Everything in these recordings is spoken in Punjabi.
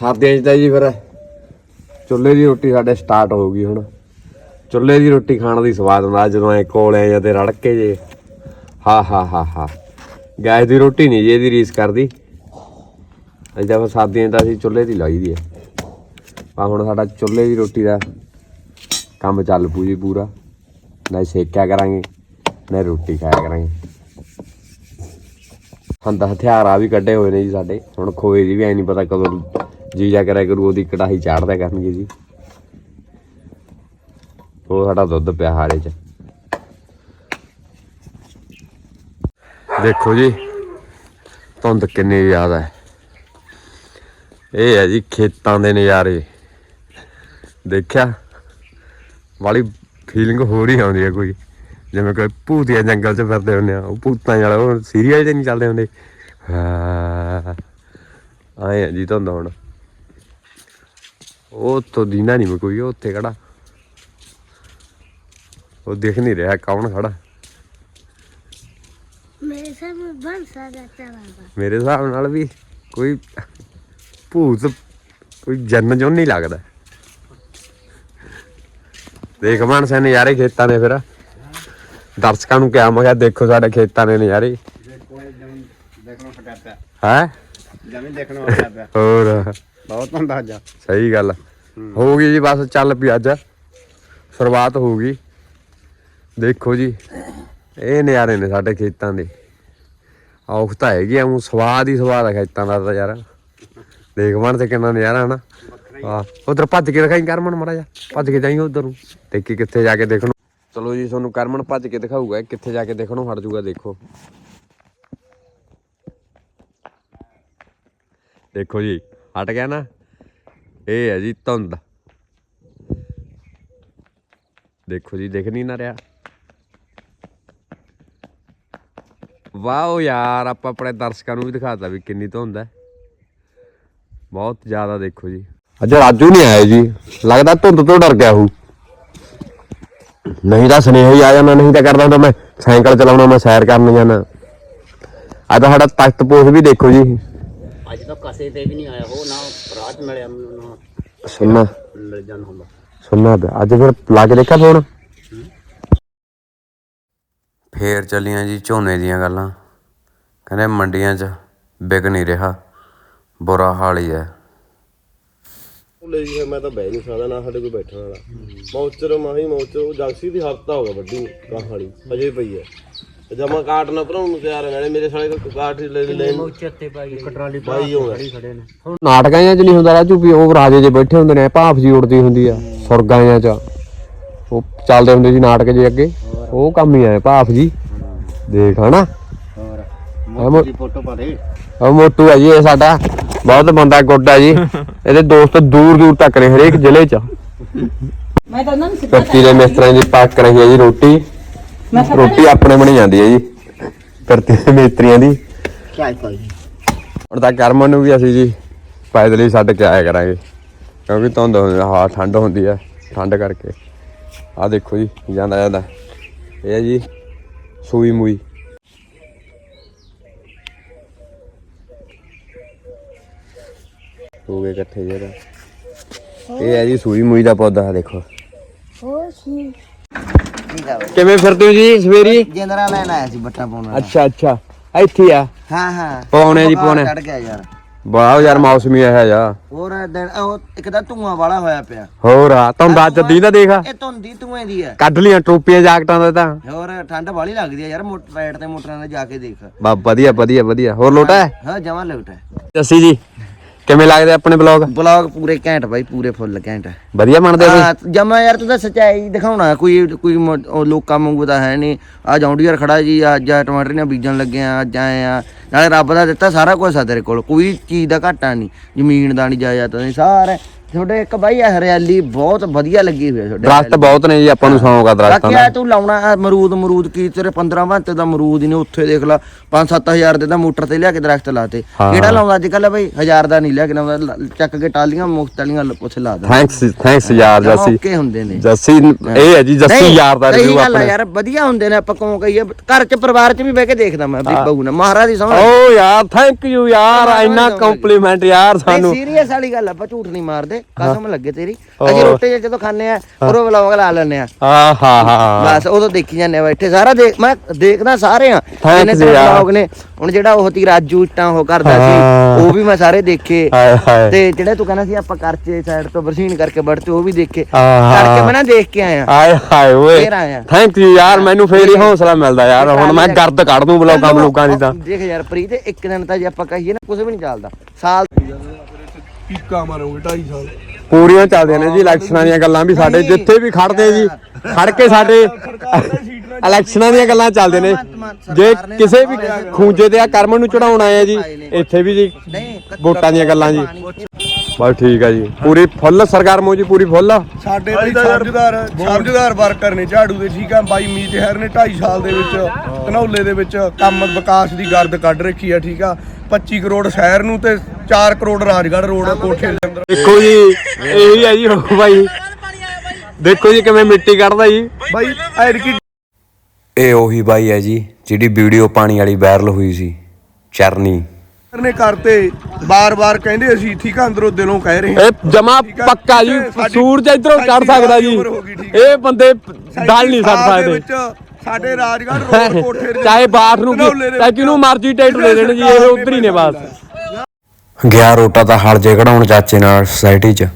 ਸਰਦੀਆਂ 'ਚ ਤਾਂ ਜੀ ਫਿਰ ਚੁੱਲ੍ਹੇ ਦੀ ਰੋਟੀ ਸਾਡੇ ਸਟਾਰਟ ਹੋ ਗਈ ਹੁਣ। ਚੁੱਲ੍ਹੇ ਦੀ ਰੋਟੀ ਖਾਣ ਦੀ ਸਵਾਦ ਹੁੰਦਾ, ਜਦੋਂ ਐ ਕੋਲੇ ਜਾਂ ਤੇ ਰੜਕੇ ਜੇ। ਹਾ ਹਾ ਹਾ ਹਾ। ਗੈਸ ਦੀ ਰੋਟੀ ਨਹੀਂ ਜੇ ਇਹਦੀ ਰੀਸ ਕਰਦੀ। ਅਜਾ ਫਿਰ ਸਰਦੀਆਂ 'ਚ ਤਾਂ ਅਸੀਂ ਚੁੱਲ੍ਹੇ ਦੀ ਲਾਈ ਦੀ ਹੈ ਆ ਹੁਣ ਸਾਡਾ ਚੁੱਲ੍ਹੇ ਦੀ ਰੋਟੀ ਦਾ ਕੰਮ ਚੱਲ ਪੂ ਜੀ ਪੂਰਾ। ਨਾ ਸੇਕਿਆ ਕਰਾਂਗੇ, ਨਾ ਰੋਟੀ ਖਾਇਆ ਕਰਾਂਗੇ। ਹੰਦਾ ਹਥਿਆਰ ਆ ਵੀ ਕੱਢੇ ਹੋਏ ਨੇ ਜੀ ਸਾਡੇ। ਹੁਣ ਖੋਏ ਦੀ ਵੀ ਐ ਨਹੀਂ ਪਤਾ ਕਦੋਂ ਜੀ ਜਾ ਕਰਿਆ ਕਰੂ, ਉਹਦੀ ਕੜਾਹੀ ਚਾੜਦਾ ਕਰਨਗੇ ਜੀ। ਉਹ ਸਾਡਾ ਦੁੱਧ ਪਿਆ ਹਾਰੇ ਚ। ਦੇਖੋ ਜੀ, ਧੁੰਦ ਕਿੰਨੀ ਜ਼ਿਆਦਾ ਹੈ। ਇਹ ਹੈ ਜੀ ਖੇਤਾਂ ਦੇ ਨਜ਼ਾਰੇ। ਦੇਖਿਆ? ਵਾਲੀ ਫੀਲਿੰਗ ਹੋਰ ਹੀ ਆਉਂਦੀ ਹੈ ਕੋਈ। ਜਿਵੇਂ ਕੋਈ ਭੂਤੀਆ ਜੰਗਲ 'ਚ ਫਿਰਦੇ ਹੁੰਦੇ ਆ। ਉਹ ਭੂਤਾਂ ਵਾਲਾ, ਉਹ ਸੀਰੀਅਲ 'ਚ ਨਹੀਂ ਚੱਲਦੇ ਹੁੰਦੇ। ਹਾਂ। ਆਏ ਆ ਜੀ ਧੁੰਦ ਹੁਣ। ਉੱਥੋਂ ਦੀਨਾ ਨਹੀਂ ਕੋਈ ਉੱਥੇ ਖੜਾ। ਉਹ ਦੇਖ ਨਹੀਂ ਰਿਹਾ ਕੌਣ ਖੜਾ। ਮੇਰੇ ਸਾਹਮਣੇ ਬੰਸਾ ਦਾ ਬਾਬਾ ਮੇਰੇ ਹਿਸਾਬ ਨਾਲ ਵੀ ਕੋਈ ਭੂਤ ਕੋਈ ਜਨ ਜੋਂ ਨਹੀਂ ਲੱਗਦਾ। ਦੇਖ ਮਾਨਸਾ ਨਜ਼ਾਰੇ ਖੇਤਾਂ ਦੇ ਫਿਰ। ਦਰਸ਼ਕਾਂ ਨੂੰ ਕਿਹਾ ਮੈਂ ਦੇਖੋ ਸਾਡੇ ਖੇਤਾਂ ਦੇ ਨਜ਼ਾਰੇ। ਦੇਖੋ ਹੈ? ਜਮੀਨ ਦੇਖਣਾ ਹੋਰ। ਬਹੁਤ ਹੁੰਦਾ ਅੱਜ। ਸਹੀ ਗੱਲ ਹੋ। ਗਈ ਜੀ ਬਸ ਚੱਲ ਪਈ ਅੱਜ। ਸ਼ੁਰੂਆਤ ਹੋ ਗਈ। ਦੇਖੋ ਜੀ ਇਹ ਨਜ਼ਾਰੇ ਨੇ ਸਾਡੇ ਖੇਤਾਂ ਦੇ। ਔਖ ਤਾਂ ਹੈਗੀ ਆ ਉਹ ਸਵਾਦ ਹੀ ਸਵਾਦ ਆ ਖੇਤਾਂ ਦਾ ਤਾਂ ਯਾਰ। ਦੇਖ ਮਨ ਤੇ ਕਿੰਨਾ ਨਜ਼ਾਰਾ ਹਨਾ। ਆ ਉਧਰ ਭੱਜ ਕੇ ਦਿਖਾਈ ਕਰਮਨ ਮੜਾ ਜਾ ਭੱਜ ਕੇ ਜਾਈ ਉਧਰ ਨੂੰ। ਦੇਖੀ ਕਿੱਥੇ ਜਾ ਕੇ ਦੇਖਣ। ਚਲੋ ਜੀ ਤੁਹਾਨੂੰ ਕਰਮਨ ਭੱਜ ਕੇ ਦਿਖਾਊਗਾ। ਕਿੱਥੇ ਜਾ ਕੇ ਦੇਖਣੋਂ ਹਟ ਜਾਊਗਾ ਦੇਖੋ। ਦੇਖੋ ਜੀ। ਹਟ ਗਿਆ ਨਾ। ਇਹ ਹੈ ਜੀ ਧੁੰਦ। ਦੇਖੋ ਜੀ, ਦਿਖ ਨਹੀਂ ਨਾ ਰਿਹਾ। ਵਾਓ ਯਾਰ, ਆਪਾਂ ਆਪਣੇ ਦਰਸ਼ਕਾਂ ਨੂੰ ਵੀ ਦਿਖਾਤਾ ਵੀ ਕਿੰਨੀ ਧੁੰਦ ਹੈ। ਬਹੁਤ ਜ਼ਿਆਦਾ ਦੇਖੋ ਜੀ। ਅੱਜ ਰਾਜੂ ਨਹੀਂ ਆਇਆ ਜੀ। ਲੱਗਦਾ ਧੁੰਦ ਤੋਂ ਡਰ ਗਿਆ ਹੂ ਨਹੀਂ ਤਾਂ ਸੁਨੇਹਾ ਹੀ ਆ ਜਾਣਾ ਨਹੀਂ ਤਾਂ ਕਰਦਾ ਹੁੰਦਾ ਮੈਂ। ਸਾਈਕਲ ਚਲਾਉਣਾ, ਮੈਂ ਸੈਰ ਕਰਨ ਜਾਣਾ। ਅੱਜ ਤਾਂ ਸਾਡਾ ਤਖਤ ਪੋਸ਼ ਵੀ ਦੇਖੋ ਜੀ। ਕਸੇ ਤੇ ਵੀ ਨਹੀਂ ਆਇਆ ਉਹ ਨਾ ਰਾਤ ਮਿਲਿਆ ਮੈਨੂੰ ਨਾ ਸੁਣਨਾ। ਮਿਲ ਜਾਣ ਹੁੰਦਾ। ਸੁਣਨਾ ਪਿਆ। ਅੱਜ ਫਿਰ ਲਾ ਕੇ ਦੇਖਿਆ ਫੋਨ ਫੇਰ ਚੱਲੀਆਂ ਜੀ ਝੋਨੇ ਦੀਆਂ ਗੱਲਾਂ। ਕਹਿੰਦੇ ਮੰਡੀਆਂ 'ਚ ਵਿਕ ਨਹੀਂ ਰਿਹਾ ਬੁਰਾ ਹਾਲ ਹੀ ਹੈ। ਲੈ ਜੀ ਮੈਂ ਤਾਂ ਬਹਿ ਨਹੀਂ ਸਕਦਾ ਨਾ ਸਾਡੇ ਕੋਲ ਬੈਠਣ ਵਾਲਾ। ਮੌਚਰ ਮਾਹੀ ਮੌਚਰ ਉਹ ਜਗਸੀ ਦੀ ਹਫਤਾ ਹੋ ਗਿਆ ਵੱਡੀ ਗਾਹ ਵਾਲੀ ਅਜੇ ਪਈ ਹੈ। ਜਮਾ ਕਾਟ ਨਾ ਭਰਾਉਣ ਨੂੰ ਤਿਆਰ ਨਾਲੇ ਮੇਰੇ ਸਾਲੇ ਕੋਲ ਕਾਟ ਹੀ ਲੈ ਲੈ ਚੱਤੇ ਪਾਈ ਕਟਰਾਲੀ ਬਾਈ ਹੋਣਾ। ਖੜੇ ਨੇ। ਨਾਟਕਾਂ 'ਚ ਨਹੀਂ ਹੁੰਦਾ ਰਾਜੂ ਵੀ ਉਹ ਰਾਜੇ ਜੇ ਬੈਠੇ ਹੁੰਦੇ ਨੇ ਭਾਫ ਜੀ ਉੜਦੀ ਹੁੰਦੀ ਆ ਸੁਰਗਾਂ 'ਚ। ਉਹ ਚੱਲਦੇ ਹੁੰਦੇ ਸੀ ਨਾਟਕ ਜੇ ਅੱਗੇ। ਉਹ ਕੰਮ ਹੀ ਆਏ ਭਾਫ ਜੀ। ਦੇਖ ਹਨਾ। ਹੋਰ ਫੋਟੋ ਪਾ ਦੇ। ਉਹ ਮੋਟੂ ਹੈ ਜੀ ਇਹ ਸਾਡਾ ਬਹੁਤ ਬੰਦਾ ਗੁੱਡ ਹੈ ਜੀ। ਇਹਦੇ ਦੋਸਤ ਦੂਰ ਦੂਰ ਤੱਕ ਨੇ ਹਰੇਕ ਜ਼ਿਲ੍ਹੇ 'ਚ। ਮੈਂ ਤਾਂ ਉਹਨਾਂ ਨੂੰ ਸਿੱਧਾ ਕੱਤੀ ਦੇ ਮਿਸਤਰਾਂ ਦੀ ਪੱਕ ਰਹੀ ਹੈ ਜੀ ਰੋਟੀ। ਮੈਂ ਕਿਹਾ ਰੋਟੀ ਆਪਣੇ ਬਣੀ ਜਾਂਦੀ ਹੈ ਜੀ। ਕਰਤੀ ਦੇ ਮਿਸਤਰੀਆਂ ਦੀ। ਕਿਆ ਪਾਈ ਹੁਣ ਤਾਂ ਕਰਮਨ ਨੂੰ ਵੀ ਅਸੀਂ ਜੀ ਪੈਦਲ ਹੀ ਛੱਡ ਕੇ ਆਇਆ ਕਰਾਂਗੇ। ਕਿਉਂਕਿ ਧੁੰਦ ਹੁੰਦੀ ਹਾਂ ਠੰਡ ਹੁੰਦੀ ਹੈ ਠੰਡ ਕਰਕੇ। ਆ ਦੇਖੋ ਜੀ ਜਾਂਦਾ ਜਾਂਦਾ। ਇਹ ਹੈ ਜੀ ਸੂਈ ਮੂਈ। ਹੋ ਗਏ ਇਕੱਠੇ ਜਿਹੜਾ ਇਹ ਹੈ ਜੀ ਸੂਈ ਮੂਈ ਦਾ ਪੌਦਾ ਆਹ सी ਕਿਵੇਂ ਫਿਰਦੇ ਹੋ ਜੀ ਸਵੇਰੀ? ਜਿੰਦਰਾ ਲੈਣ ਆਇਆ ਸੀ ਬੱਟਾ ਪਾਉਣ ਅੱਛਾ ਅੱਛਾ। ਇੱਥੇ ਆ? ਹਾਂ ਹਾਂ। ਪਾਉਣੇ ਜੀ ਪਾਉਣੇ ਚੜ ਗਿਆ ਯਾਰ। ਬਾਹ ਯਾਰ ਮੌਸਮੀ ਇਹ ਜਾ ਹੋਰ ਦਿਨ ਉਹ ਇੱਕ ਤਾਂ ਧੂਆਂ ਵਾਲਾ ਹੋਇਆ ਪਿਆ। ਹੋਰ ਆ ਧੁੰਦਾ ਜੱਦੀ ਦਾ ਦੇਖ ਇਹ ਧੁੰਦੀ ਧੂਏ ਦੀ ਹੈ ਕੱਢ ਲੀਆਂ ਟੋਪੀਆਂ ਜਾਕਟਾਂ ਦਾ ਤਾਂ। ਹੋਰ ਠੰਡ ਵਾਲੀ ਲੱਗਦੀ ਹੈ ਯਾਰ ਮੋਟਰ ਰਾਈਡ ਤੇ ਮੋਟਰਾਂ ਤੇ ਜਾ ਕੇ ਦੇਖ। ਬਾ ਵਧੀਆ ਵਧੀਆ ਵਧੀਆ। ਹੋਰ ਲੋਟਾ ਹੈ? ਹਾਂ ਜਮਾ ਲੋਟ ਜੱਸੀ ਜੀ। ਕਿਵੇਂ ਲੱਗਦੇ ਆਪਣੇ ਬਲੌਗ ਬਲੌਗ ਪੂਰੇ ਘੈਂਟ ਬਾਈ ਪੂਰੇ ਫੁੱਲ ਘੈਂਟ। ਵਧੀਆ ਬਣਦੇ ਬਈ ਹਾਂ ਜਮਾ ਯਾਰ ਤੂੰ ਤਾਂ ਸੱਚਾਈ ਦਿਖਾਉਣਾ ਕੋਈ ਕੋਈ ਮੋ- ਉਹ ਲੋਕਾਂ ਵਾਂਗੂ ਤਾਂ ਹੈ ਨਹੀਂ। ਆ ਜੌਂਡੀਅਰ ਖੜਾ ਜੀ ਅੱਜ ਆ ਟਮਾਟਰ ਨੇ ਬੀਜਣ ਲੱਗੇ ਆ ਅੱਜ ਆਏ ਆ। ਨਾਲੇ ਰੱਬ ਦਾ ਦਿੱਤਾ ਸਾਰਾ ਕੁਝ ਆ ਤੇਰੇ ਕੋਲ ਕੋਈ ਚੀਜ਼ ਦਾ ਘਾਟਾ ਨਹੀਂ ਜ਼ਮੀਨ ਦਾ ਨਹੀਂ ਜਾਇਦਾਦ ਨਹੀਂ ਸਾਰਾ ਤੁਹਾਡੇ ਇੱਕ ਬਾਈ ਇਹ ਹਰਿਆਲੀ ਬਹੁਤ ਵਧੀਆ ਲੱਗੀ ਹੋਈ ਹੈ ਤੁਹਾਡੇ ਦਰਖਤ ਬਹੁਤ ਨੇ ਜੀ ਆਪਾਂ ਨੂੰ ਸ਼ੌਂਕ ਆ ਦਰਖਤਾਂ ਬਾਕੀ ਦਾ। ਆ ਤੂੰ ਲਾਉਣਾ ਮਰੂਦ ਮਰੂਦ ਕੀ ਤੇਰੇ 15 ਘੰਟੇ ਦਾ ਮਰੂਦ ਹੀ ਨੇ ਉੱਥੇ ਦੇਖ ਲਾ 5-7000 ਦੇ ਤਾਂ ਮੋਟਰ ਤੇ ਲਿਆ ਕੇ ਦਰਖਤ ਲਾਤੇ। ਹਾਂ। ਕਿਹੜਾ ਲਾਉਂਦਾ ਅੱਜ ਕੱਲ ਬਈ? ਹਜ਼ਾਰ ਦਾ ਨਹੀਂ ਲਿਆ ਕੇ ਲਾਉਂਦਾ ਲ- ਚੱਕ ਕੇ ਟਾਲੀਆਂ ਮੁਫਤ ਵਾਲੀਆਂ ਲ- ਉੱਥੇ ਲਾ ਦੇ ਥੈਂਕਸ ਥੈਂਕਸ ਯਾਰ ਜੱਸੀ। ਓਕੇ ਹੁੰਦੇ ਨੇ। ਜੱਸੀ ਇਹ ਹੈ ਜੀ ਜੱਸੀ ਨਹੀਂ, ਯਾਰ ਦਾ ਸਹੀ ਰਿਵਿਊ ਗੱਲ ਆ ਆਪਣੇ। ਯਾਰ ਵਧੀਆ ਹੁੰਦੇ ਨੇ ਆਪਾਂ ਕਿਉਂ ਕਹੀਏ ਘਰ ਚ ਪਰਿਵਾਰ ਚ ਵੀ ਬਹਿ ਕੇ ਦੇਖਦਾ ਮੈਂ ਵੀ ਬਹੂ ਨੇ ਮਹਾਰਾਜ ਦੀ ਸਮਝ ਓ ਯਾਰ ਥੈਂਕ ਯੂ ਯਾਰ ਇੰਨਾ ਕੰਪਲੀਮੈਂਟ ਯਾਰ ਸਾਨੂੰ। ਸੀਰੀਅਸ ਵਾਲੀ ਗੱਲ ਆ, ਆਪਾਂ ਝੂਠ ਨਹੀਂ ਮਾਰਦੇ। ਕਸਮ ਲੱਗੇ ਤੇਰੀ? ਅਸੀਂ ਰੋਟੀ ਜਦੋਂ ਖਾਂਦੇ ਆ ਉਰੋਂ ਵਲੌਗ ਲਾ ਲੈਂਦੇ ਆ। ਆ ਹਾ ਹਾ ਬਸ ਉਦੋਂ ਦੇਖੀ ਜਾਂਦੇ ਆ ਬੈਠੇ। ਸਾਰਾ ਦੇਖ ਮੈਂ ਦੇਖਦਾ ਸਾਰੇ ਆ। Thanks ਤੇਰੇ ਯਾਰ। ਵਲੌਗ ਨੇ ਹੁਣ ਜਿਹੜਾ ਉਹ ਤੀ ਰਾਜੂ ਇੱਟਾਂ ਉਹ ਕਰਦਾ। ਸੀ ਉਹ ਵੀ ਮੈਂ ਸਾਰੇ ਦੇਖੇ। ਤੇ ਜਿਹੜੇ ਤੂੰ ਕਹਿੰਦਾ ਸੀ ਆਪਾਂ ਕਰਚੇ ਸਾਈਡ ਤੋਂ ਬਰਸੀਨ ਕਰਕੇ ਵੜਤੇ ਉਹ ਵੀ ਦੇਖੇ। ਕਰਕੇ ਮੈਂ ਨਾ ਦੇਖ ਕੇ ਆਇਆ। ਹਾਏ ਹਾਏ ਓਏ। ਥੈਂਕ ਯੂ ਯਾਰ ਮੈਨੂੰ ਫੇਰ ਹੀ ਹੌਸਲਾ ਮਿਲਦਾ ਯਾਰ। ਹੁਣ ਮੈਂ ਗਰਦ ਕੱਢ ਦੂੰ ਬਲੌਗਾਂ ਬਲੌਗਾਂ ਦੀ ਤਾਂ। ਦੇਖ ਯਾਰ ਪ੍ਰੀਤ ਇੱਕ ਦਿਨ ਤਾਂ ਜੇ ਆਪਾਂ ਕਹੀਏ ਨਾ ਕੁਝ ਵੀ ਨਹੀਂ ਚੱਲਦਾ। ਸਾਲ ਪੀਕਾ ਮਾਰੋਗੇ 2.5 ਸਾਲ। ਪੂਰੀਆਂ ਚੱਲਦੀਆਂ ਨੇ ਜੀ ਇਲੈਕਸ਼ਨਾਂ ਦੀਆਂ ਗੱਲਾਂ ਵੀ ਸਾਡੇ ਜਿੱਥੇ ਵੀ ਖੜਦੇ ਜੀ ਖੜ ਕੇ ਸਾਡੇ ਇਲੈਕਸ਼ਨਾਂ ਦੀਆਂ ਗੱਲਾਂ ਚੱਲਦੇ ਨੇ। ਜੇ ਕਿਸੇ ਵੀ ਖੂੰਜੇ ਤੇ ਆ ਕਰਮ ਨੂੰ ਚੜਾਉਣਾ ਹੈ ਜੀ ਇੱਥੇ ਵੀ ਜੀ ਵੋਟਾਂ ਦੀਆਂ ਗੱਲਾਂ ਜੀ। ਬਸ ਠੀਕ ਆ ਜੀ। ਪੂਰੀ ਫੁੱਲ ਸਰਕਾਰ ਮੋ ਜੀ ਪੂਰੀ ਫੁੱਲ ਸਾਡੇ ਬਈ ਸਮਝਦਾਰ ਸਮਝਦਾਰ ਵਰਕਰ ਨੇ ਝਾੜੂ ਦੇ ਠੀਕ ਆ। ਬਾਈ ਮੀਤ ਹੈਰ ਨੇ 2.5 ਸਾਲ ਦੇ ਵਿੱਚ ਧਨੌਲੇ ਦੇ ਵਿੱਚ ਕੰਮ ਵਿਕਾਸ ਦੀ ਗਰਦ ਕੱਢ ਰੱਖੀ ਆ ਠੀਕ ਆ। 25 ਕਰੋੜ ਸ਼ਹਿਰ ਨੂੰ ਤੇ 4 ਕਰੋੜ ਰਾਜਗੜ੍ਹ ਰੋਡ ਕੋਠੇ ਦੇ ਅੰਦਰ। ਦੇਖੋ ਜੀ ਇਹੀ ਹੈ ਜੀ ਉਹ ਬਾਈ। ਦੇਖੋ ਜੀ ਕਿਵੇਂ ਮਿੱਟੀ ਕੱਢਦਾ ਜੀ। ਬਾਈ ਐਰਕੀ ਇਹ ਉਹੀ ਬਾਈ ਹੈ ਜੀ ਜਿਹੜੀ ਵੀਡੀਓ ਪਾਣੀ ਵਾਲੀ ਵਾਇਰਲ ਹੋਈ ਸੀ ਚਰਨੀ। ਨੇ ਕਰਤੇ ਬਾਰ-ਬਾਰ ਕਹਿੰਦੇ ਅਸੀਂ ਠੀਕ ਆ ਅੰਦਰੋਂ ਦਿਲੋਂ ਕਹਿ ਰਹੇ ਹਾਂ। ਇਹ ਜਮਾ ਪੱਕਾ ਜੀ ਸਾਡੀ- ਸੂਰਜ ਇਧਰੋਂ ਚੜ ਸਾਡੀ ਸਕਦਾ ਜੀ। ਉਮਰ ਹੋ ਗਈ, ਠੀਕ ਹੈ। ਇਹ ਬੰਦੇ ਡਲ ਨਹੀਂ ਸੱਟ ਸਾਲ ਦੇ ਸਕਦੇ। ਵਿੱਚ ਸਾਡੇ ਰਾਜਗੜ੍ਹ ਰੋਡ ਕੋਠੇ ਦੇ ਚਾਹੇ ਬਾਠ ਨੂੰ ਕੀ- ਚਾਹੇ ਕਿਹਨੂੰ ਮਰਜ਼ੀ ਟਿਕਟ ਦੇ ਦੇਣ ਜੀ ਇਹ ਉਧਰ ਹੀ ਨੇ ਬਸ। ਗਿਆ ਰੋਟਾ ਤਾਂ ਹਲ ਜੇ ਕਢਾਉਣ ਚਾਚੇ ਨਾਲ ਸੁਸਾਇਟੀ 'ਚ।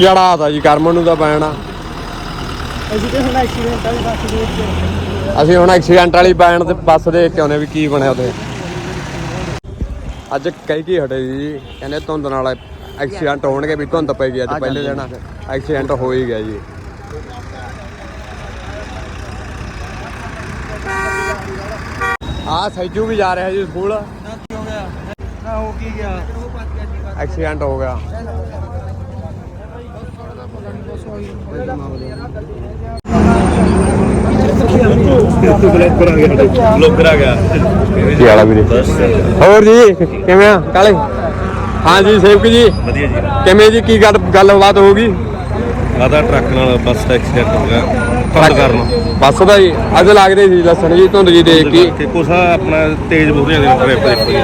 ਜੜਾ ਤਾਂ ਜੀ ਕਰਮ ਨੂੰ ਤਾਂ ਪੈਣਾ। ਅਸੀਂ ਹੁਣ ਐਕਸੀਡੈਂਟ ਵਾਲੀ ਪੈਣ ਤੇ ਬੱਸ ਦੇਖ ਕੇ ਆਉਨੇ ਵੀ ਕੀ ਬਣਿਆ ਉਹਦੇ ਅੱਜ ਕਈ ਕੀ ਹਟੇ ਜੀ ਕਹਿੰਦੇ ਧੁੰਦ ਨਾਲ ਐਕਸੀਡੈਂਟ ਹੋਣਗੇ ਵੀ ਧੁੰਦ ਪੈ ਗਈ ਅੱਜ ਪਹਿਲੇ ਦਿਨ। ਐਕਸੀਡੈਂਟ ਹੋ ਹੀ ਗਿਆ ਜੀ। ਆ ਸੈਜੂ ਵੀ ਜਾ ਰਿਹਾ ਜੀ ਸਕੂਲ। ਨਾ ਹੋ ਕੀ ਗਿਆ? ਐਕਸੀਡੈਂਟ ਹੋ ਗਿਆ। ਕੀ ਵਾਲਾ ਵੀਰੇ। ਹੋਰ ਜੀ ਕਿਵੇਂ ਆ? ਕਾਲੇ। ਹਾਂ ਜੀ ਸੇਵਕ ਜੀ। ਵਧੀਆ ਜੀ। ਕਿਵੇਂ ਜੀ ਕੀ ਗੱਲ ਗੱਲਬਾਤ ਹੋ ਆਦਾ ਟਰੱਕ ਨਾਲ ਬੱਸ ਦਾ ਐਕਸੀਡੈਂਟ ਹੋ। ਗਿਆ ਫੜ ਕਰਨ। ਬੱਸ ਦਾ ਜੀ ਅੱਜ ਲੱਗਦੇ ਸੀ ਲੱਸਣ ਜੀ ਧੁੰਦ ਜੀ ਦੇਖ ਕੇ। ਕਿ ਕੁਛ ਆਪਣਾ ਤੇਜ਼ ਬੋਰੀਆਂ ਦੇ ਟ੍ਰੈਫਿਕ ਦੇਖੋ ਜੀ।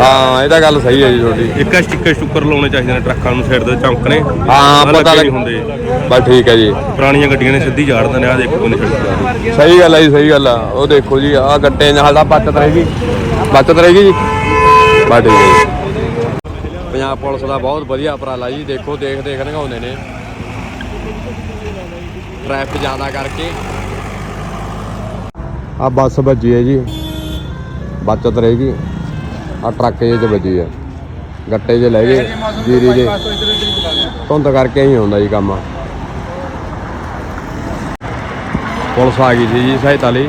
ਹਾਂ ਇਹ ਤਾਂ ਗੱਲ ਸਹੀ ਹੈ ਜੀ ਤੁਹਾਡੀ। ਇੱਕ ਸਟicker ਸਟੁੱਕਰ ਲਾਉਣੇ ਚਾਹੀਦੇ ਨੇ ਟਰੱਕਾਂ ਨੂੰ ਸਾਈਡ ਦੇ ਚਮਕਣੇ ਹਾਂ ਆਹ ਪਤਾ ਲੱਗੇ ਲੱਗ ਨਹੀਂ ਹੁੰਦੇ। ਬਸ ਠੀਕ ਹੈ ਜੀ। ਪੁਰਾਣੀਆਂ ਗੱਡੀਆਂ ਨੇ ਸਿੱਧੀ ਝਾੜ ਦਿੰਦੇ ਆ ਦੇਖੋ ਕਿੰਨੇ ਸੜਕ ਸਹੀ ਗੱਲ ਹੈ ਜੀ ਸਹੀ ਗੱਲ ਆ। ਉਹ ਦੇਖੋ ਜੀ ਆ ਗੱਟੇ ਨਾਲ ਦਾ ਬਚਤ ਰਹੇਗੀ ਬਚਤ ਰਹੇਗੀ ਜੀ। ਬਸ ਠੀਕ ਹੈ ਜੀ। ਪੰਜਾਬ ਪੁਲਿਸ ਦਾ ਬਹੁਤ ਵਧੀਆ ਉਪਰਾਲਾ ਜੀ ਦੇਖੋ ਦੇਖ ਦੇਖ ਨਗਾਉਂਦੇ ਨੇ। ਟ੍ਰੈਫਿਕ ਜ਼ਿਆਦਾ ਕਰਕੇ। ਆ ਬੱਸ ਵੱਜੀ ਹੈ ਜੀ। ਬਚਤ ਰਹੇਗੀ ਆ ਟਰੱਕ ਜੇ ਚ ਵੱਜੀ ਹੈ। ਗੱਟੇ ਜੇ ਲੈ ਗਏ। ਜੀਰੀ ਦੇ। ਧੁੰਦ ਕਰਕੇ ਹੀ ਹੁੰਦਾ ਜੀ ਕੰਮ। ਪੁਲਿਸ ਆ ਗਈ ਸੀ ਜੀ ਸਹਾਇਤਾ ਲਈ।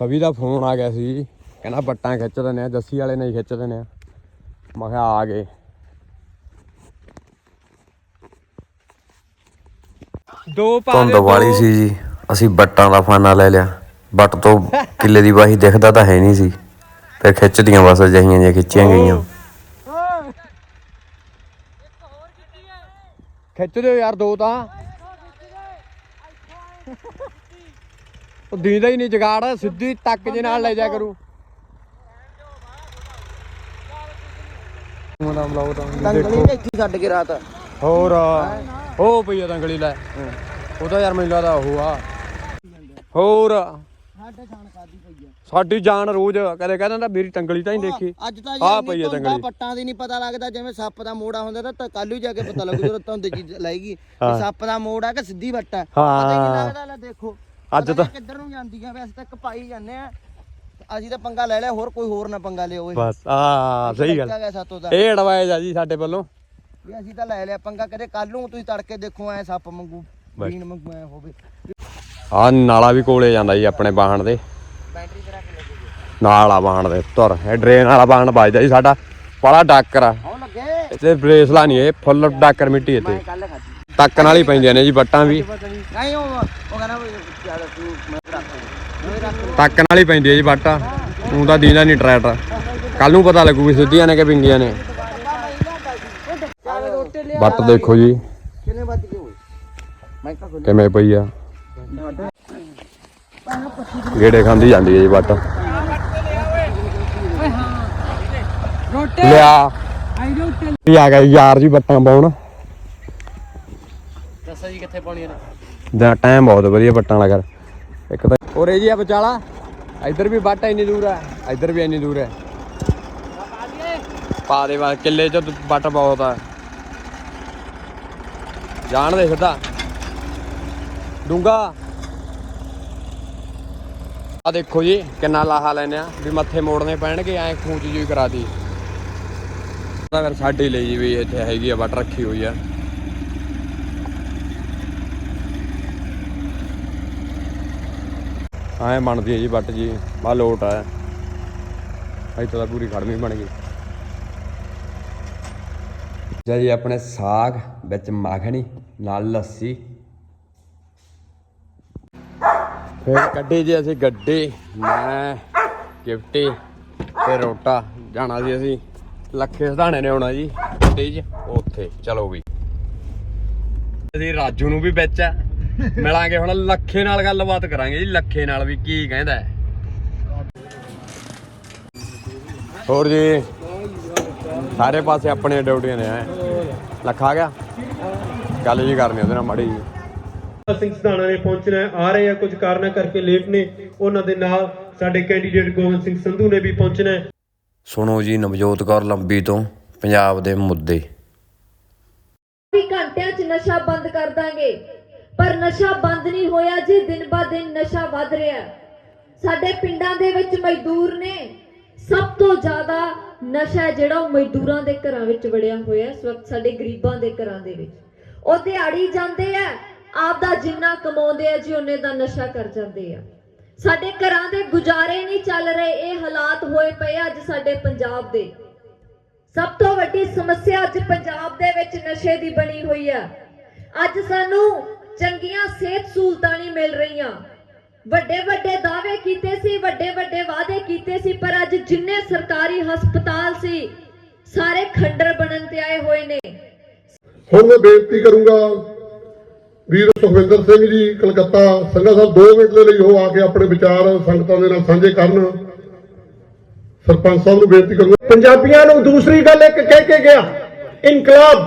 ਸਭੀ ਦਾ ਫੋਨ ਆ ਗਿਆ ਸੀ। ਜੀ ਕਹਿੰਦਾ ਬੱਟਾਂ ਖਿੱਚ ਦਿੰਦੇ ਆ ਜੱਸੀ ਵਾਲੇ ਨਹੀਂ ਖਿੱਚ ਦਿੰਦੇ ਆ। ਮੈਂ ਕਿਹਾ ਆ ਗਏ। ਦੋ ਧੁੰਦ ਵਾਲੀ ਸੀ ਜੀ। ਅਸੀਂ ਬੱਟਾਂ ਦਾ ਫਾਨਾ ਲੈ ਲਿਆ। ਬੱਟ ਤੋਂ ਕਿੱਲੇ ਦੀ ਵਾਹੀ ਦਿਖਦਾ ਤਾਂ ਹੈ ਨਹੀਂ ਸੀ। ਫਿਰ ਖਿੱਚਦੀਆਂ ਬਸ ਜਹੀਆਂ ਜਿਹੀਆਂ ਖਿੱਚੀਆਂ ਗਈਆਂ। ਖਿੱਚ ਦਿਓ ਯਾਰ ਦੋ ਤਾਂ। ਉਹ ਦੀਦਾ ਹੀ ਨਹੀਂ ਜਗਾੜ ਸਿੱਧੀ ਟੱਕ ਜੇ ਨਾਲ ਲੈ ਜਾ ਕਰੂ। ਮਨਾ ਮਲਾਉ ਤਾਂ ਤੰਗਲੀ ਨੇ ਇੱਥੇ ਛੱਡ ਕੇ ਰਾਤ। ਹੋਰ ਹੋ ਪਈ ਆ ਤੰਗਲੀ ਲੈ। ਉਹਦਾ ਯਾਰ ਮੈਨੂੰ ਲੱਗਦਾ ਉਹ ਆ। ਹੋਰ ਸਾਡੀ ਜਾਨ ਰੋਜ਼ ਕਦੇ ਕਹਿੰਦਾ ਹੁੰਦਾ ਮੇਰੀ ਤੰਗਲੀ ਤਾਂ ਹੀ ਦੇਖੀ। ਅੱਜ ਤਾਂ ਪਈ ਆ ਧੁੰਦਾਂ ਤੰਗਲੀ ਪੱਟਾਂ ਦੀ ਨਹੀਂ ਪਤਾ ਲੱਗਦਾ ਜਿਵੇਂ ਸੱਪ ਦਾ ਮੋੜਾ ਹੁੰਦਾ ਤਾਂ ਕੱਲੂ ਜਾ ਕੇ ਪਤਾ ਲੱਗੂ ਜਦੋਂ ਧੁੰਦ ਜੀ ਲਾਏਗੀ। ਕਿ ਸੱਪ ਦਾ ਮੋੜ ਆ ਕਿ ਸਿੱਧੀ ਵੱਟ ਆ? ਪਤਾ ਹੀ ਨਹੀਂ ਲੱਗਦਾ ਲੈ ਦੇਖੋ। ਅੱਜ ਤਾਂ- ਨੀ ਕਿੱਧਰ ਨੂੰ ਜਾਂਦੀ ਆ ਵੈਸੇ ਤੱਕ ਪਾਈ ਜਾਂਦੇ ਆ ਅਸੀਂ ਤਾਂ ਪੰਗਾ ਲੈ ਲਿਆ ਹੋਰ ਕੋਈ ਹੋਰ ਨਾ ਪੰਗਾ ਲਿਓ ਓਏ ਬਸ ਆ ਸਹੀ ਗੱਲ। ਇਹ ਐਡਵਾਈਸ ਆ ਜੀ ਸਾਡੇ ਵੱਲੋਂ। ਵੀ ਅਸੀਂ ਤਾਂ ਲੈ ਲਿਆ ਪੰਗਾ ਕਦੇ ਕੱਲ ਨੂੰ ਤੁਸੀਂ ਤੜਕੇ ਦੇਖੋ ਐ ਸੱਪ ਮੰਗੂ ਬਸ। ਬੀਨ ਮੰਗੂ ਐ ਹੋਵੇ। ਆ ਨਾਲਾ ਵੀ ਕੋਲੇ ਜਾਂਦਾ ਜੀ ਆਪਣੇ ਵਾਹਣ ਦੇ। ਨਾਲ ਵਾਹਣ ਦੇ ਤੁਰ ਇਹ ਡਰੇਨ ਵਾਲਾ ਵਾਹਣ ਵੱਜਦਾ ਜੀ ਸਾਡਾ। ਬੜਾ ਡਾਕਰ। ਆ ਆਉਣ ਲੱਗੇ? ਇੱਥੇ ਬਰੇਸਲਾ ਨਹੀਂ ਇਹ ਫੁੱਲ ਡਾਕਰ ਮਿੱਟੀ ਇੱਥੇ। ਕੱਲ ਖਾਦੀ ਤੱਕਣ ਵਾਲੀ ਪੈਂਦੀਆਂ ਨੇ ਜੀ ਬੱਟਾਂ ਵੀ। ਨਹੀਂ। ਉਹ ਉਹ ਕਹਿੰਦਾ ਵੀ ਚੱਲ ਤੂੰ ਮੈਂ ਰੱਖ ਮੈਂ ਰੱਖ ਤੱਕਣ ਵਾਲੀ ਪੈਂਦੀ ਹੈ ਜੀ ਬੱਟਾ ਤੂੰ ਤਾਂ ਦੀਦਾ ਨਹੀਂ ਟਰੈਕਟਰ। ਕੱਲ ਨੂੰ ਪਤਾ ਲੱਗੂ ਵੀ ਸਿੱਧੀਆਂ ਨੇ ਕਿ ਪਿੰਗੀਆਂ ਨੇ। ਬੱਟ ਦੇਖੋ ਜੀ। ਕਿੰਨੇ ਵੱਜ ਗਏ ਹੋਏ? ਮੈਂ ਕਹਾਂ ਕਿਵੇਂ ਪਈ ਆ? ਗੇੜੇ ਖਾਂਦੀ ਜਾਂਦੀ ਹੈ ਜੀ ਬੱਟ ਲਿਆ। ਵੀ ਆ ਗਿਆ ਯਾਰ ਜੀ ਬੱਟਾਂ ਪਾਉਣ। ਦੱਸੋ ਜੀ ਕਿੱਥੇ ਪਾਉਣੀ ਨੇ? ਦਾ ਟਾਈਮ ਬਹੁਤ ਵਧੀਆ ਬੱਟਾਂ ਵਾਲਾ ਕਰ ਇੱਕ ਤਾਂ ਉਰੇ ਜੀ ਆ ਵਿਚਾਲਾ। ਇੱਧਰ ਵੀ ਬੱਟ ਇੰਨੀ ਦੂਰ ਹੈ ਇੱਧਰ ਵੀ ਇੰਨੀ ਦੂਰ ਹੈ ਪਾ ਦੇ ਬਾ ਕਿੱਲੇ ਚ ਬੱਟ ਬਹੁਤ ਆ। ਜਾਣ ਦੇ ਸਿੱਧਾ। ਡੂੰਗਾ ਆ ਦੇਖੋ ਜੀ, ਕਿੰਨਾ ਲਾਹਾ ਲੈਨੇ ਆ, ਵੀ ਮੱਥੇ ਮੋੜਨੇ ਪੈਣਗੇ, ਐ ਖੂਚ ਜੀ ਕਰਾਤੀ ਤਾਂ ਫਿਰ ਸਾਡੀ ਲਈ ਜੀ ਵੀ ਇੱਥੇ ਹੈਗੀ ਆ ਬੱਟ ਰੱਖੀ ਹੋਈ ਆ। ਐ ਬਣਦੀ ਹੈ ਜੀ ਬੱਟ ਜੀ ਆ ਲੋਟ ਆ। ਇੱਥੇ ਤਾਂ ਪੂਰੀ ਖੜਮੀ ਬਣ ਗਈ। ਜੀ ਜੀ, ਆਪਣੇ ਸਾਗ ਵਿੱਚ ਮਾਖਣੀ। ਨਾਲ ਲੱਸੀ ਫਿਰ ਕੱਢੀ ਜੀ ਅਸੀਂ ਗੱਡੀ, ਮੈਂ ਗਿਫਟੀ ਤੇ ਰੋਟਾ। ਜਾਣਾ ਸੀ ਅਸੀਂ ਲੱਖੇ ਸਧਾਣੇ ਨੇ ਆਉਣਾ ਜੀ। ਗੱਡੀ 'ਚ ਉੱਥੇ, ਚਲੋ ਵੀ। ਅਸੀਂ ਰਾਜੂ ਨੂੰ ਵੀ ਵਿੱਚ ਆ। ਮਿਲਾਂਗੇ ਹੁਣ ਲੱਖੇ ਨਾਲ ਗੱਲਬਾਤ ਕਰਾਂਗੇ ਜੀ, ਲੱਖੇ ਨਾਲ ਵੀ ਕੀ ਕਹਿੰਦਾ। ਹੋਰ ਜੀ, ਸਾਰੇ ਪਾਸੇ ਆਪਣੇ ਡਿਊਟੀਆਂ ਨੇ ਐ। ਲੱਖਾ ਗਿਆ? ਗੱਲ ਜੀ ਕਰਨੀ ਉਹਦੇ ਨਾਲ ਮਾੜੀ ਜੀ ਸਿੰਘ ਸਧਾਣਾ ਨੇ ਪਹੁੰਚਣਾ। ਆ ਰਹੇ ਆ ਕੁਝ ਕਾਰਨਾਂ ਕਰਕੇ ਲੇਟ ਨੇ ਉਹਨਾਂ ਦੇ ਨਾਲ ਸਾਡੇ ਕੈਂਡੀਡੇਟ ਗੋਬਿੰਦ ਸਿੰਘ ਸੰਧੂ ਨੇ ਵੀ ਪਹੁੰਚਣਾ। ਸੁਣੋ ਜੀ ਨਵਜੋਤ ਕੌਰ ਲੰਬੀ ਤੋਂ ਪੰਜਾਬ ਦੇ ਮੁੱਦੇ ਵੀ ਘੰਟਿਆਂ 'ਚ ਨਸ਼ਾ ਬੰਦ ਕਰ ਦਾਂਗੇ ਪਰ ਨਸ਼ਾ ਬੰਦ ਨਹੀਂ ਹੋਇਆ ਜੀ ਦਿਨ ਬਾ ਦਿਨ ਨਸ਼ਾ ਵੱਧ ਰਿਹਾ ਹੈ। ਸਾਡੇ ਪਿੰਡਾਂ ਦੇ ਵਿੱਚ ਮਜ਼ਦੂਰ ਨੇ ਸਭ ਤੋਂ ਜ਼ਿਆਦਾ ਨਸ਼ਾ ਜਿਹੜਾ ਉਹ ਮਜ਼ਦੂਰਾਂ ਦੇ ਘਰਾਂ ਵਿੱਚ ਵੜਿਆ ਹੋਇਆ ਹੈ, ਇਸ ਵਕਤ ਸਾਡੇ ਗਰੀਬਾਂ ਦੇ ਘਰਾਂ ਦੇ ਵਿੱਚ ਉਹ ਦਿਹਾੜੀ ਜਾਂਦੇ ਆ, ਆਪਦਾ ਜਿੰਨਾ ਕਮਾਉਂਦੇ ਆ ਜੀ, ਉਹਨੇ ਦਾ ਨਸ਼ਾ ਕਰ ਜਾਂਦੇ ਆ। ਸਾਡੇ ਘਰਾਂ ਦੇ ਗੁਜ਼ਾਰੇ ਨਹੀਂ ਚੱਲ ਰਹੇ, ਇਹ ਹਾਲਾਤ ਹੋਏ ਪਏ ਅੱਜ ਸਾਡੇ ਪੰਜਾਬ ਦੇ। ਸਭ ਤੋਂ ਵੱਡੀ ਸਮੱਸਿਆ ਅੱਜ ਪੰਜਾਬ ਦੇ ਵਿੱਚ ਨਸ਼ੇ ਦੀ ਬਣੀ ਹੋਈ ਹੈ ਅੱਜ ਸਾਨੂੰ ਚੰਗੀਆਂ ਸਿਹਤ ਸਹੂਲਤਾਂ ਨਹੀਂ ਮਿਲ ਰਹੀਆਂ। ਵੱਡੇ ਵੱਡੇ ਦਾਅਵੇ ਕੀਤੇ ਸੀ, ਵੱਡੇ ਵੱਡੇ ਵਾਅਦੇ ਕੀਤੇ ਸੀ, ਪਰ ਅੱਜ ਜਿੰਨੇ ਸਰਕਾਰੀ ਹਸਪਤਾਲ ਸੀ, ਸਾਰੇ ਖੰਡਰ ਬਣਨ ਤੇ ਆਏ ਹੋਏ ਨੇ। ਹੁਣ ਮੈਂ ਬੇਨਤੀ ਕਰੂੰਗਾ ਵੀਰ ਸੁਖਵਿੰਦਰ ਸਿੰਘ ਜੀ, ਕਲਕੱਤਾ ਸੰਗਤ ਸਾਹਿਬ 2 ਮਿੰਟ ਦੇ ਲਈ ਉਹ ਆ ਕੇ ਆਪਣੇ ਵਿਚਾਰ ਸੰਗਤਾਂ ਦੇ ਨਾਲ ਸਾਂਝੇ ਕਰਨ। ਸਰਪੰਚ ਸਾਹਿਬ ਨੂੰ ਬੇਨਤੀ ਕਰੂੰਗਾ। ਪੰਜਾਬੀਆਂ ਨੂੰ ਦੂਸਰੀ ਗੱਲ ਇੱਕ ਕਹਿ ਕੇ ਗਿਆ, ਇਨਕਲਾਬ।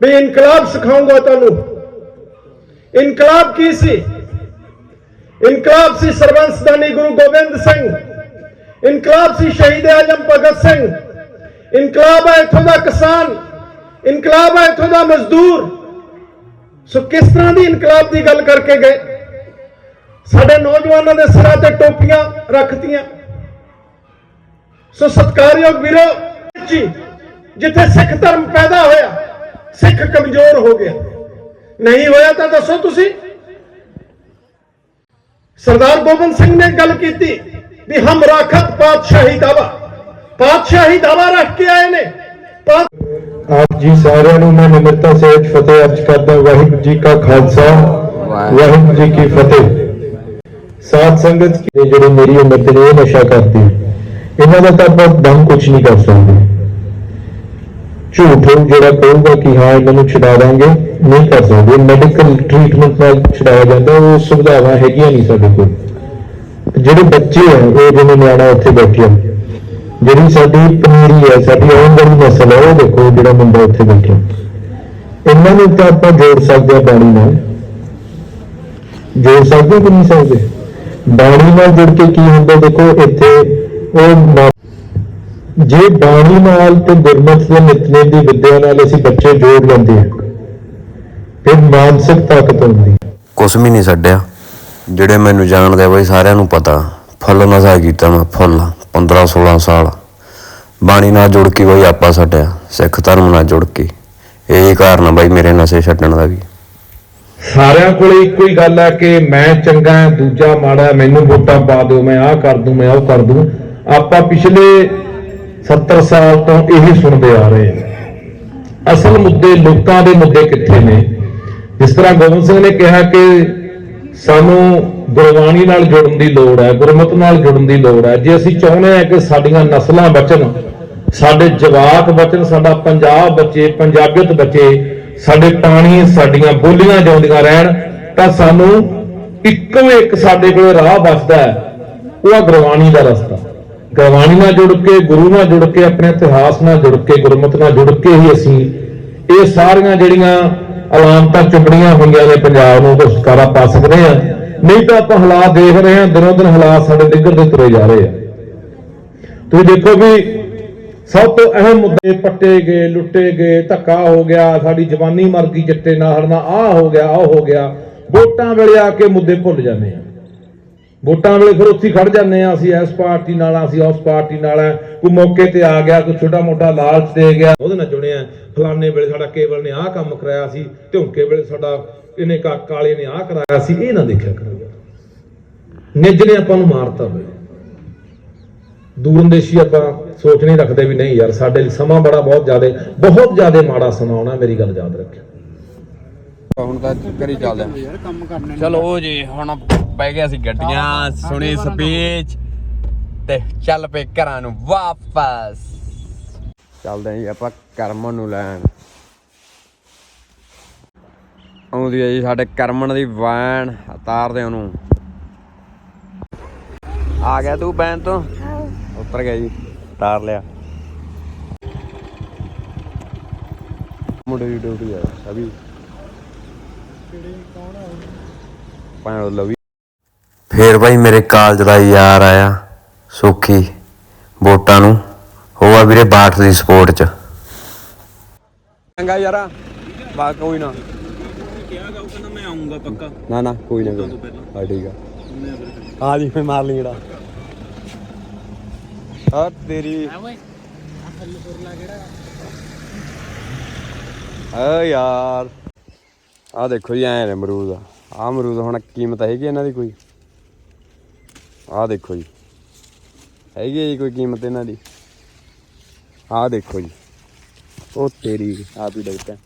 ਵੀ ਇਨਕਲਾਬ ਸਿਖਾਉਂਗਾ ਤੁਹਾਨੂੰ। ਇਨਕਲਾਬ ਕੀ ਸੀ? ਇਨਕਲਾਬ ਸੀ ਸਰਬੰਸਦਾਨੀ ਗੁਰੂ ਗੋਬਿੰਦ ਸਿੰਘ। ਇਨਕਲਾਬ ਸੀ ਸ਼ਹੀਦ ਆਜਮ ਭਗਤ ਸਿੰਘ। ਇਨਕਲਾਬ ਹੈ ਇੱਥੋਂ ਦਾ ਕਿਸਾਨ। ਇਨਕਲਾਬ ਹੈ ਇੱਥੋਂ ਦਾ ਮਜ਼ਦੂਰ। ਸੋ ਕਿਸ ਤਰ੍ਹਾਂ ਦੀ ਇਨਕਲਾਬ ਦੀ ਗੱਲ ਕਰਕੇ ਗਏ? ਸਾਡੇ ਨੌਜਵਾਨਾਂ ਦੇ ਸਿਰਾਂ ਤੇ ਟੋਪੀਆਂ ਰੱਖਤੀਆਂ। ਸੋ ਸਤਕਾਰਯੋਗ ਵੀਰੋ, ਜੀ, ਜਿੱਥੇ ਸਿੱਖ ਧਰਮ ਪੈਦਾ ਹੋਇਆ, ਸਿੱਖ ਕਮਜ਼ੋਰ ਹੋ ਗਿਆ। ਨਹੀਂ ਹੋਇਆ ਤਾਂ ਦੱਸੋ ਤੁਸੀਂ। ਸਰਦਾਰ ਗੋਬਿੰਦ ਸਿੰਘ ਨੇ ਗੱਲ ਕੀਤੀ ਵੀ ਹਮ ਰਾਖਤ ਪਾਤਸ਼ਾਹੀ ਦਾਵਾ। ਪਾਤਸ਼ਾਹੀ ਦਾਵਾ ਰੱਖ ਕੇ ਆਏ ਨੇ। ਆਪ ਜੀ ਸਾਰਿਆਂ ਨੂੰ ਮੈਂ ਨਿਮਰਤਾ ਸਹਿਤ ਫਤਿਹ ਅਰਜ ਕਰਦਾ ਵਾਹਿਗੁਰੂ ਜੀ ਕਾ ਖਾਲਸਾ ਵਾਹਿਗੁਰੂ ਜੀ ਕੀ ਫਤਿਹ। ਸਾਧ ਸੰਗਤ ਜਿਹੜੇ ਮੇਰੀ ਉਮਰ ਦੇ ਨੇ ਨਸ਼ਾ ਕਰਦੇ ਇਹਨਾਂ ਦਾ ਤਾਂ ਆਪਾਂ ਦਮ ਕੁਝ ਨਹੀਂ ਕਰ ਸਕਦੇ। ਝੂਠ ਜਿਹੜਾ ਕਹੂਗਾ ਕਿ ਹਾਂ ਇਹਨਾਂ ਨੂੰ ਛੁਡਾ ਦਾਂਗੇ ਨਹੀਂ ਕਰ ਸਕਦੇ। ਮੈਡੀਕਲ ਟ੍ਰੀਟਮੈਂਟ ਨਾਲ ਛੁਡਾਇਆ ਜਾਂਦਾ ਉਹ ਸੁਵਿਧਾਵਾਂ ਹੈਗੀਆਂ ਨਹੀਂ ਸਾਡੇ ਕੋਲ। ਜਿਹੜੇ ਬੱਚੇ ਆ ਉਹ ਜਿਵੇਂ ਨਿਆਣਾ ਉੱਥੇ ਬੈਠੇ ਆ ਜਿਹੜੀ ਸਾਡੀ ਪਨੀਰੀ ਹੈ, ਸਾਡੀ ਆਉਣ ਵਾਲੀ ਨਸਲ ਹੈ, ਉਹ ਦੇਖੋ ਜਿਹੜਾ ਮੁੰਡਾ ਉੱਥੇ ਬੈਠਾ। ਇਹਨਾਂ ਨੂੰ ਤਾਂ ਆਪਾਂ ਜੋੜ ਸਕਦੇ ਆ ਬਾਣੀ ਨਾਲ। ਜੋੜ ਸਕਦੇ ਕਿ ਨਹੀਂ ਸਕਦੇ? ਬਾਣੀ ਨਾਲ ਜੁੜ ਕੇ ਕੀ ਹੁੰਦਾ ਦੇਖੋ, ਇੱਥੇ ਉਹ ਜੇ ਬਾਣੀ ਨਾਲ ਤੇ ਗੁਰਮਤਿ ਦੇ ਨਿਤਨੇਮ ਦੀ ਵਿਦਿਆ ਨਾਲ ਅਸੀਂ ਬੱਚੇ ਜੋੜ ਲੈਂਦੇ ਹਾਂ, ਫਿਰ ਮਾਨਸਿਕ ਤਾਕਤ ਹੁੰਦੀ ਕੁਛ ਵੀ ਨਹੀਂ ਛੱਡਿਆ। ਜਿਹੜੇ ਮੈਨੂੰ ਜਾਣਦੇ ਬਈ, ਸਾਰਿਆਂ ਨੂੰ ਪਤਾ। ਫੁੱਲ ਨਸ਼ਾ ਕੀਤਾ ਮੈਂ? ਫੁੱਲ 15 16 ਸਾਲ। ਬਾਣੀ ਨਾਲ ਜੁੜ ਕੇ ਬਈ ਆਪਾਂ ਛੱਡਿਆ ਸਿੱਖ ਧਰਮ ਨਾਲ ਜੁੜ ਕੇ। ਇਹ ਕਾਰਨ ਬਈ ਮੇਰੇ ਨਸ਼ੇ ਛੱਡਣ ਦਾ ਵੀ। ਸਾਰਿਆਂ ਕੋਲੇ ਇੱਕੋ ਹੀ ਗੱਲ ਹੈ ਕਿ ਮੈਂ ਚੰਗਾ ਦੂਜਾ ਮਾੜਾ ਮੈਨੂੰ ਵੋਟਾਂ ਪਾ ਦਿਓ, ਮੈਂ ਆਹ ਕਰ ਦੂੰ, ਮੈਂ ਉਹ ਕਰ ਦੂੰ। ਆਪਾਂ ਪਿਛਲੇ 70 ਸਾਲ ਤੋਂ ਇਹੀ ਸੁਣਦੇ ਆ ਰਹੇ ਹਾਂ। ਅਸਲ ਮੁੱਦੇ ਲੋਕਾਂ ਦੇ ਮੁੱਦੇ ਕਿੱਥੇ ਨੇ? ਜਿਸ ਤਰ੍ਹਾਂ ਗੋਬਿੰਦ ਸਿੰਘ ਨੇ ਕਿਹਾ ਕਿ ਸਾਨੂੰ ਗੁਰਬਾਣੀ ਨਾਲ ਜੁੜਨ ਦੀ ਲੋੜ ਹੈ, ਗੁਰਮਤ ਨਾਲ ਜੁੜਨ ਦੀ ਲੋੜ ਹੈ। ਜੇ ਅਸੀਂ ਚਾਹੁੰਦੇ ਹਾਂ ਕਿ ਸਾਡੀਆਂ ਨਸਲਾਂ ਬਚਣ, ਸਾਡੇ ਜਵਾਕ ਬਚਣ, ਸਾਡਾ ਪੰਜਾਬ ਬਚੇ, ਪੰਜਾਬੀਅਤ ਬਚੇ, ਸਾਡੇ ਪਾਣੀ ਸਾਡੀਆਂ ਬੋਲੀਆਂ ਜਿਉਂਦੀਆਂ ਰਹਿਣ, ਤਾਂ ਸਾਨੂੰ ਇੱਕੋ ਇੱਕ ਸਾਡੇ ਕੋਲ ਰਾਹ ਬਚਦਾ ਹੈ, ਉਹ ਆ ਗੁਰਬਾਣੀ ਦਾ ਰਸਤਾ। ਗੁਰਬਾਣੀ ਨਾਲ ਜੁੜ ਕੇ, ਗੁਰੂ ਨਾਲ ਜੁੜ ਕੇ, ਆਪਣੇ ਇਤਿਹਾਸ ਨਾਲ ਜੁੜ ਕੇ, ਗੁਰਮਤ ਨਾਲ ਜੁੜ ਕੇ ਹੀ ਅਸੀਂ ਇਹ ਸਾਰੀਆਂ ਜਿਹੜੀਆਂ ਅਲਾਮਤਾਂ ਚੁੰਬੜੀਆਂ ਹੋਈਆਂ ਨੇ ਪੰਜਾਬ ਨੂੰ, ਉਹ ਛੁਟਕਾਰਾ ਪਾ ਸਕਦੇ ਹਾਂ। ਨਹੀਂ ਤਾਂ ਆਪਾਂ ਹਾਲਾਤ ਦੇਖ ਰਹੇ ਹਾਂ, ਦਿਨੋਂ ਦਿਨ ਹਾਲਾਤ ਸਾਡੇ ਡਿੱਗਰ ਤੁਰੇ ਜਾ ਰਹੇ ਆ। ਤੁਸੀਂ ਦੇਖੋ ਵੀ ਸਭ ਤੋਂ ਅਹਿਮ ਮੁੱਦੇ ਪੱਟੇ ਗਏ, ਲੁੱਟੇ ਗਏ, ਧੱਕਾ ਹੋ ਗਿਆ, ਸਾਡੀ ਜਵਾਨੀ ਮਰ ਗਈ ਜੱਟੇ ਨਾਲ ਨਾ ਆਹ ਹੋ ਗਿਆ ਉਹ ਹੋ ਗਿਆ। ਵੋਟਾਂ ਵੇਲੇ ਆ ਕੇ ਮੁੱਦੇ ਭੁੱਲ ਜਾਂਦੇ ਆ। ਵੋਟਾਂ ਵੇਲੇ ਫਿਰ ਉੱਥੇ ਖੜ ਜਾਂਦੇ ਆ, ਅਸੀਂ ਇਸ ਪਾਰਟੀ ਨਾਲ ਅਸੀਂ ਉਸ ਪਾਰਟੀ ਨਾਲ ਆ। ਕੋਈ ਮੌਕੇ ਤੇ ਆ ਗਿਆ, ਕੋਈ ਛੋਟਾ ਮੋਟਾ ਲਾਲਚ ਦੇ ਗਿਆ। ਉਹਦੇ ਨਾਲ ਜੁੜਿਆ ਫਲਾਣੇ ਵੇਲੇ ਸਾਡਾ ਕੇਵਲ ਨੇ ਆਹ ਕੰਮ ਕਰਾਇਆ ਸੀ, ਢੁੰਕੇ ਵੇਲੇ ਸਾਡਾ ਇਹਨੇ ਕਾ ਕਾਲੇ ਨੇ ਆਹ ਕਰਾਇਆ ਸੀ ਇਹ ਨਾ ਦੇਖਿਆ ਕਰੋ ਯਾਰ ਨਿੱਜ ਨੇ ਆਪਾਂ ਨੂੰ ਮਾਰਤਾ ਹੋਇਆ ਦੂਰੰਦੇਸ਼ੀ ਆਪਾਂ ਸੋਚ ਨਹੀਂ ਰੱਖਦੇ ਵੀ ਨਹੀਂ ਯਾਰ ਸਾਡੇ ਲਈ ਸਮਾਂ ਬੜਾ ਬਹੁਤ ਜ਼ਿਆਦਾ ਬਹੁਤ ਜ਼ਿਆਦਾ ਮਾੜਾ ਸਮਾਂ ਆਉਣਾ ਮੇਰੀ ਗੱਲ ਯਾਦ ਰੱਖਿਓ। ਹੁਣ ਤਾਂ ਕਰੀ ਚੱਲਦੇ ਆ। ਚਲੋ ਜੀ ਹੁਣ ਪੈ ਗਿਆ ਸੀ ਗੱਡੀਆਂ ਸੁਣੀ ਸਪੀਚ ਤੇ ਚੱਲ ਪਏ ਘਰਾਂ ਨੂੰ ਵਾਪਸ। ਚੱਲਦੇ ਆਂ ਜੀ ਆਪਾਂ ਕਰਮਨ ਨੂੰ ਲੈਣ। ਆਉਂਦੀ ਹੈ ਜੀ ਸਾਡੇ ਕਰਮਨ ਦੀ ਵੈਨ ਉਤਾਰਦੇ ਉਹਨੂੰ। ਆ ਗਿਆ ਤੂੰ ਬੈਨ ਤੋਂ? ਉੱਤਰ ਗਿਆ ਜੀ ਉਤਾਰ ਲਿਆ। ਮੁੰਡੇ ਦੀ ਡਿਊਟੀ ਆ ਅਭੀ ਪਾਣ ਲਵੀ। ਫੇਰ ਭਾਈ ਮੇਰੇ ਕਾਲਜ ਦਾ ਯਾਰ ਆਇਆ ਸੁਖੀ ਵੋਟਾਂ ਨੂੰ। ਉਹ ਆ ਵੀਰੇ ਬਾਠ ਦੀ ਸਪੋਰਟ 'ਚ। ਚੰਗਾ ਯਾਰਾ ਬਾ ਕੋਈ ਨਾ। ਆਉਂਗਾ ਪੱਕਾ। ਨਾ ਨਾ ਕੋਈ ਨਾ ਹਾਂ ਠੀਕ ਆ। ਆ ਜੀ ਮੈਂ ਮਾਰ ਲਈ ਜਿਹੜਾ। ਆ ਤੇਰੀ। ਆ ਯਾਰ। ਆ ਦੇਖੋ ਜੀ ਐ ਨੇ ਅਮਰੂਦ। ਆ ਅਮਰੂਦ ਹੁਣ ਕੀਮਤ ਹੈਗੀ ਇਹਨਾਂ ਦੀ ਕੋਈ? ਆ ਦੇਖੋ ਜੀ। ਹੈਗੀ ਹੈ ਜੀ ਕੋਈ ਕੀਮਤ ਇਹਨਾਂ ਦੀ? ਆ ਦੇਖੋ ਜੀ। ਉਹ ਤੇਰੀ ਆਪ ਹੀ ਡਿੱਗਦਾ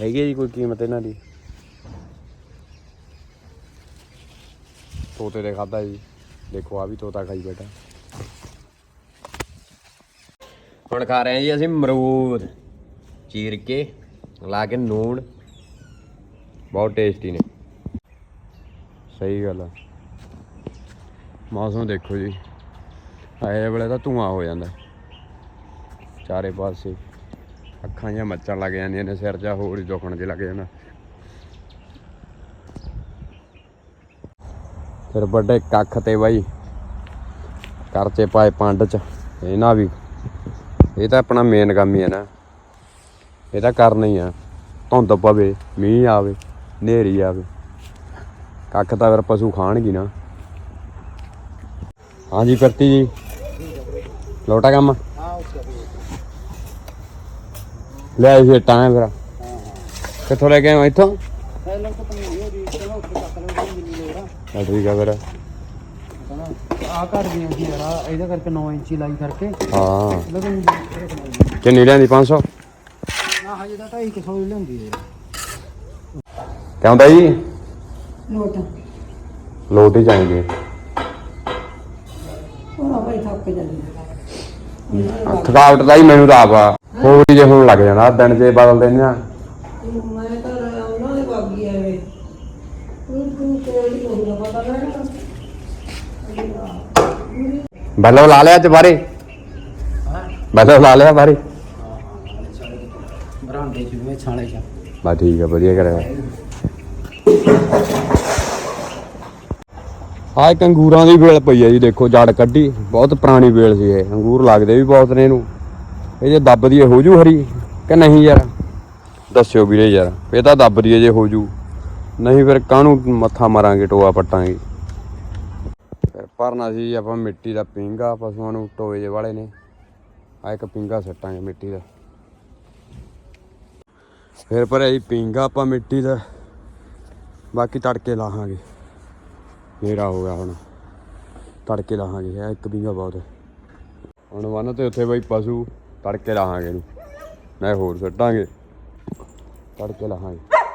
ਹੈਗੀ ਹੈ ਜੀ ਕੋਈ ਕੀਮਤ ਇਹਨਾਂ ਦੀ? ਤੋਤੇ ਦੇ ਖਾਦਾ ਜੀ। ਦੇਖੋ ਆ ਵੀ ਤੋਤਾ ਖਾਈ ਬੈਠਾ। ਹੁਣ ਖਾ ਰਹੇ ਹਾਂ ਜੀ ਅਸੀਂ ਮਰੂਦ ਚੀਰ ਕੇ ਲਾ ਕੇ ਨੂਣ। ਬਹੁਤ ਟੇਸਟੀ ਨੇ। ਸਹੀ ਗੱਲ ਆ। ਮੌਸਮ ਦੇਖੋ ਜੀ। ਆਏ ਵੇਲੇ ਤਾਂ ਧੂਆਂ ਹੋ ਜਾਂਦਾ। ਚਾਰੇ ਪਾਸੇ। ਅੱਖਾਂ ਜਾਂ ਮੱਚਣ ਲੱਗ ਜਾਂਦੀਆਂ ਨੇ, ਸਿਰ ਜਾਂ ਹੋਰ ਹੀ ਦੁਖਣ ਜੇ ਲੱਗ ਜਾਂਦਾ। ਫਿਰ ਵੱਡੇ ਕੱਖ ਤੇ ਬਾਈ, ਕਰਚੇ ਪਾਏ ਪੰਡ ਚ, ਇਹਨਾਂ ਵੀ। ਇਹ ਤਾਂ ਆਪਣਾ ਮੇਨ ਕੰਮ ਹੀ ਹੈ ਨਾ। ਇਹ ਤਾਂ ਕਰਨਾ ਹੀ ਆ। ਧੁੰਦ ਪਵੇ, ਮੀਂਹ ਆਵੇ, ਹਨੇਰੀ ਆਵੇ। ਕੱਖ ਤਾਂ ਫਿਰ ਪਸ਼ੂ ਖਾਣਗੀ ਨਾ। ਹਾਂਜੀ ਪ੍ਰਤੀ ਜੀ। ਲੋਟਾ ਕੰਮ। ਲੈ ਫਿਰ ਟਾਂ ਫਿਰ ਕਿੱਥੋਂ ਲੈ ਕੇ ਹੋ ਇੱਥੋਂ? ਹਾਂ ਠੀਕ ਆ ਫਿਰ। ਆ ਘਰ ਦੀਆਂ ਸੀ ਯਾਰ ਇਹਦਾ ਕਰਕੇ 9 ਇੰਚੀ ਲਾਈ ਕਰਕੇ। ਹਾਂ। ਕਿੰਨੀ ਲੈਂਦੀ? 500 ਨਾ ਹਜੇ ਤਾਂ 2.5 ਕਿਸੋ ਲਿਆਉਂਦੀ ਹੈ ਕਹਿੰਦਾ ਜੀ। ਨੋਟ ਲੋਟ। ਹੀ ਚਾਹੀਦੀ ਉਹ ਭਾਈ ਥੱਕ ਜਾਂਦੀ ਥਕਾਵਟ ਦਾ ਹੀ ਮੈਨੂੰ ਤਾਂ ਆਪ ਆ। ਹੋਰ ਜੇ ਹੁਣ ਲੱਗ ਜਾਣਾ ਦਿਨ ਜੇ ਬਦਲ ਦਿੰਦੇ ਆ। ਮੈਂ ਤਾਂ ਉਹਨਾਂ ਦੇ ਬਾਗੀ ਐਵੇਂ ਤੂੰ ਤੂੰ ਕੋਈ ਨਹੀਂ ਹੋਣਾ ਪਤਾ ਲੱਗਦਾ। ਬੱਲੋ ਲਾ ਲਿਆ ਅੱਜ ਬਾਰੇ ਬੱਲੋ ਲਾ ਲਿਆ ਬਾਰੇ ਬਰਾਂਡੇ ਚ ਵੀ ਛਾਲੇ ਚ। ਬਾ ਠੀਕ ਆ ਵਧੀਆ ਕਰਿਆ। ਆ ਇੱਕ ਅੰਗੂਰਾਂ ਦੀ ਵੇਲ ਪਈ ਆ ਜੀ ਦੇਖੋ ਜੜ ਕੱਢੀ। ਬਹੁਤ ਪੁਰਾਣੀ ਵੇਲ ਸੀ ਇਹ। ਅੰਗੂਰ ਲੱਗਦੇ ਵੀ ਬਹੁਤ ਨੇ ਇਹਨੂੰ। ਇਹ ਜੇ ਦੱਬਦੀ ਹੋ ਜੂ ਹਰੀ ਕਿ ਨਹੀਂ ਯਾਰ? ਦੱਸਿਓ ਵੀਰੇ ਯਾਰ, ਇਹ ਤਾਂ ਦੱਬਦੀ ਹੈ ਜੇ ਹੋ ਜੂ। ਨਹੀਂ ਫਿਰ ਕਾਹਨੂੰ ਮੱਥਾ ਮਾਰਾਂਗੇ, ਟੋਆ ਪੱਟਾਂਗੇ? ਫਿਰ ਭਰਨਾ ਸੀ ਆਪਾਂ ਮਿੱਟੀ ਦਾ ਪਿੰਗਾ ਪਸ਼ੂਆਂ ਨੂੰ ਟੋਏ ਜੇ ਵਾਲੇ ਨੇ। ਆ ਇੱਕ ਪਿੰਗਾ ਸੱਟਾਂਗੇ ਮਿੱਟੀ ਦਾ। ਫਿਰ ਭਰਿਆ ਜੀ ਪੀਂਗਾ ਆਪਾਂ ਮਿੱਟੀ ਦਾ, ਬਾਕੀ ਤੜਕੇ ਲਾਹਾਂਗੇ। ਮੇਰਾ ਹੋ ਗਿਆ ਹੁਣ। ਤੜਕੇ ਲਾਹਾਂਗੇ ਇੱਕ ਪੀਂਗਾ ਬਹੁਤ। ਹੁਣ ਵਨ ਤੇ ਉੱਥੇ ਬਈ ਪਸ਼ੂ ਤੜਕੇ ਲਾਹਾਂਗੇ ਇਹਨੂੰ। ਨਾ ਹੋਰ ਛੱਡਾਂਗੇ। ਤੜਕੇ ਲਾਹਾਂਗੇ।